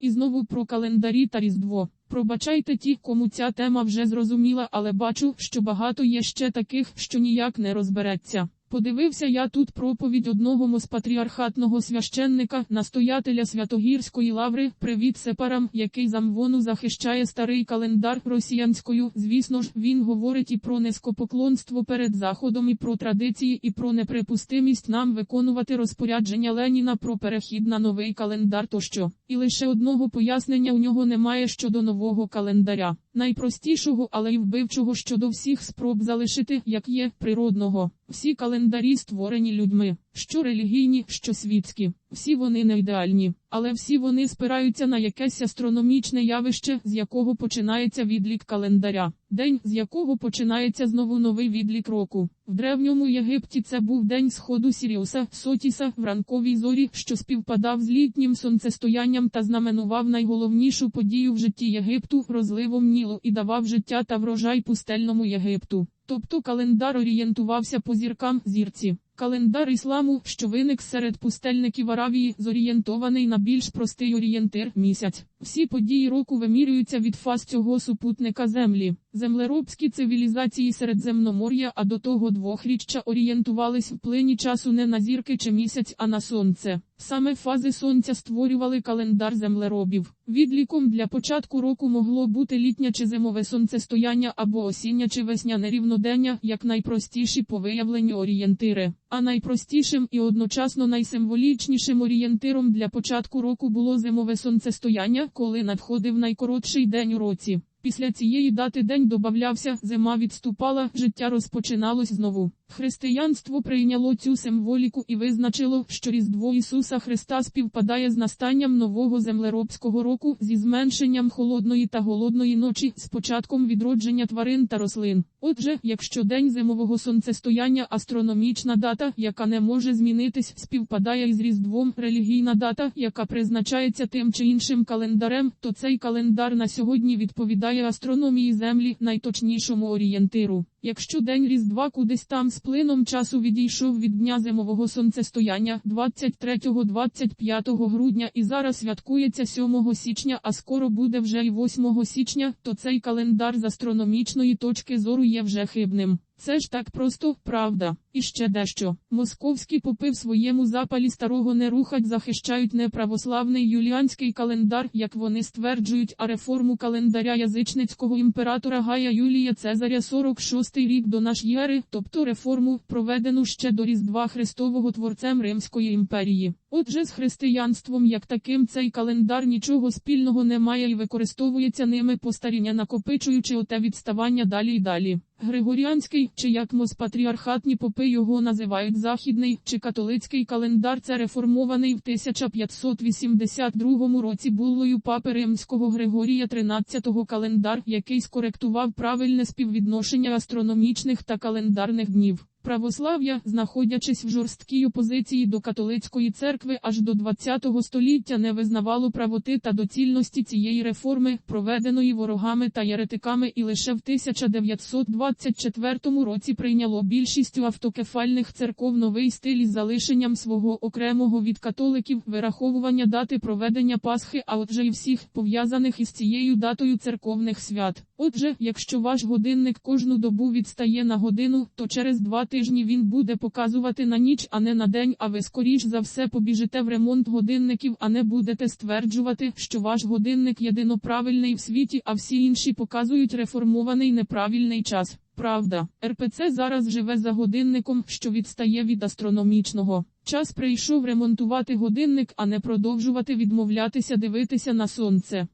І знову про календарі та Різдво. Пробачайте ті, кому ця тема вже зрозуміла, але бачу, що багато є ще таких, що ніяк не розбереться. Подивився я тут проповідь одного з патріархатного священника, настоятеля Святогірської лаври, привіт сепарам, який замвону захищає старий календар росіянською. Звісно ж, він говорить і про низькопоклонство перед заходом, і про традиції, і про неприпустимість нам виконувати розпорядження Леніна про перехід на новий календар тощо. І лише одного пояснення у нього немає щодо нового календаря, найпростішого, але й вбивчого щодо всіх спроб залишити, як є, природного. Всі календарі створені людьми, що релігійні, що світські. Всі вони не ідеальні, але всі вони спираються на якесь астрономічне явище, з якого починається відлік календаря, день, з якого починається знову новий відлік року. В древньому Єгипті це був день сходу Сіріуса, Сотіса, в ранковій зорі, що співпадав з літнім сонцестоянням та знаменував найголовнішу подію в житті Єгипту, розливом Нілу і давав життя та врожай пустельному Єгипту. Тобто календар орієнтувався по зіркам зірці. Календар ісламу, що виник серед пустельників Аравії, зорієнтований на більш простий орієнтир місяць. Всі події року вимірюються від фаз цього супутника Землі. Землеробські цивілізації Середземномор'я, а до того двохріччя орієнтувались в плині часу не на зірки чи місяць, а на сонце. Саме фази сонця створювали календар землеробів. Відліком для початку року могло бути літнє чи зимове сонцестояння або осіння чи весняне рівнодення, як найпростіші по виявленню орієнтири. А найпростішим і одночасно найсимволічнішим орієнтиром для початку року було зимове сонцестояння, коли надходив найкоротший день у році. Після цієї дати день добавлявся, зима відступала, життя розпочиналось знову. Християнство прийняло цю символіку і визначило, що Різдво Ісуса Христа співпадає з настанням нового землеробського року зі зменшенням холодної та голодної ночі, з початком відродження тварин та рослин. Отже, якщо день зимового сонцестояння астрономічна дата, яка не може змінитись, співпадає із Різдвом, релігійна дата, яка призначається тим чи іншим календарем, то цей календар на сьогодні відповідає астрономії Землі, найточнішому орієнтиру. Якщо день Різдва кудись там з плином часу відійшов від дня зимового сонцестояння 23-25 грудня і зараз святкується 7 січня, а скоро буде вже й 8 січня, то цей календар з астрономічної точки зору є вже хибним. Це ж так просто, правда. І ще дещо. Московські попи в своєму запалі старого не рухать захищають не православний юліанський календар, як вони стверджують, а реформу календаря язичницького імператора Гая Юлія Цезаря 46 рік до наш єри, тобто реформу, проведену ще до Різдва Христового творцем Римської імперії. Отже, з християнством як таким цей календар нічого спільного не має і використовується ними постаріння накопичуючи оте відставання далі й далі. Григоріанський, чи як моспатріархатні попи його називають західний, чи католицький календар це реформований в 1582 році буллою папи римського Григорія 13-го календар, який скоректував правильне співвідношення астрономічних та календарних днів. Православ'я, знаходячись в жорсткій опозиції до католицької церкви аж до 20 століття не визнавало правоти та доцільності цієї реформи, проведеної ворогами та єретиками і лише в 1924 році прийняло більшістю автокефальних церков новий стиль із залишенням свого окремого від католиків вираховування дати проведення Пасхи, а отже й всіх пов'язаних із цією датою церковних свят. Отже, якщо ваш годинник кожну добу відстає на годину, то через два тижні він буде показувати на ніч, а не на день, а ви скоріш за все побіжите в ремонт годинників, а не будете стверджувати, що ваш годинник єдино правильний в світі, а всі інші показують реформований неправильний час. Правда, РПЦ зараз живе за годинником, що відстає від астрономічного. Час прийшов ремонтувати годинник, а не продовжувати відмовлятися дивитися на сонце.